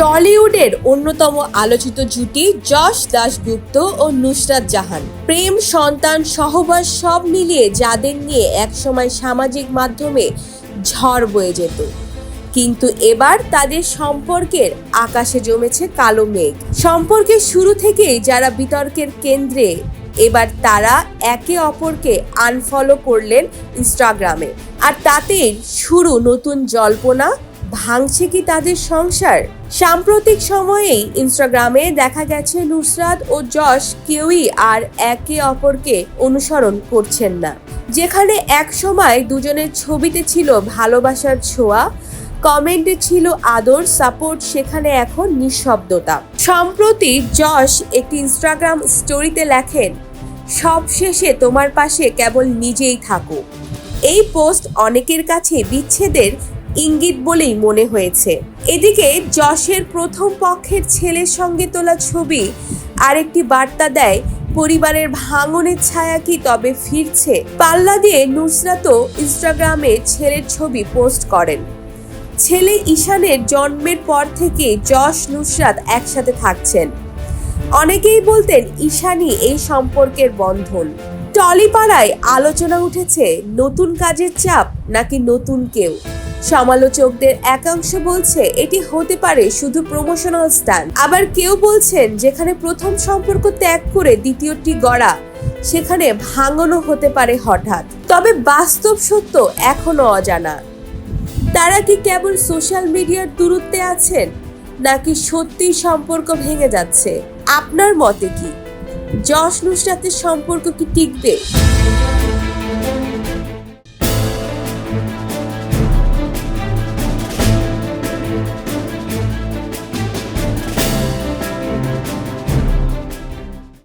টলিউডের অন্যতম আলোচিত জুটি যশ দাশগুপ্ত ও নুসরাত জাহান। প্রেম, সন্তান, সহবাস সব মিলিয়ে যাদের নিয়ে একসময় সামাজিক মাধ্যমে ঝড় বয়ে যেত। কিন্তু এবার তাদের সম্পর্কের আকাশে জমেছে কালো মেঘ। সম্পর্কের শুরু থেকেই যারা বিতর্কের কেন্দ্রে, এবার তারা একে অপরকে আনফলো করলেন ইনস্টাগ্রামে আর তাতেই শুরু নতুন জল্পনা ভাঙছে কি তাদের সংসার? সাম্প্রতিক সময়েই ইনস্টাগ্রামে দেখা গেছে নুসরাত ও যশ কেউই আর একে অপরকে অনুসরণ করছেন না। যেখানে এক সময় দুজনের ছবিতে ছিল ভালোবাসার ছোঁয়া, কমেন্টে ছিল আদর, সাপোর্ট, সেখানে এখন নিঃশব্দতা। সম্প্রতি যশ একটি ইনস্টাগ্রাম স্টোরিতে লেখেন, সবশেষে তোমার পাশে কেবল নিজেই থাকো। এই পোস্ট অনেকের কাছে বিচ্ছেদের ইঙ্গিত বলেই মনে হয়েছে। এদিকে যশের প্রথম পক্ষের ছেলের সঙ্গে তোলা ছবি আরেকটি বার্তা দেয়, পরিবারের ভাঙনের ছায়া কি তবে ফিরছে? পাল্লা দিয়ে নুসরাতও ইনস্টাগ্রামে ছেলের ছবি পোস্ট করেন। ছেলে ঈশানের জন্মের পর থেকে যশ, নুসরাত একসাথে থাকছেন। অনেকেই বলতেন ঈশানী এই সম্পর্কের বন্ধন। টলিপাড়ায় আলোচনা উঠেছে, নতুন কাজের চাপ নাকি নতুন কেউ? সমালোচকদের একাংশ বলছে, এটি হতে পারে শুধু প্রমোশনাল স্ট্যান্ড আবার কেউ বলছেন, যেখানে প্রথম সম্পর্ক ত্যাগ করে দ্বিতীয়টি গড়া, সেখানে ভাঙনও হতে পারে হঠাৎ। তবে বাস্তব সত্য এখনও অজানা। তারা কি কেবল সোশ্যাল মিডিয়ার দূরত্বে আছেন, নাকি সত্যিই সম্পর্ক ভেঙে যাচ্ছে? আপনার মতে কি? যশ নুসরাতের সম্পর্ক কি টিকবে?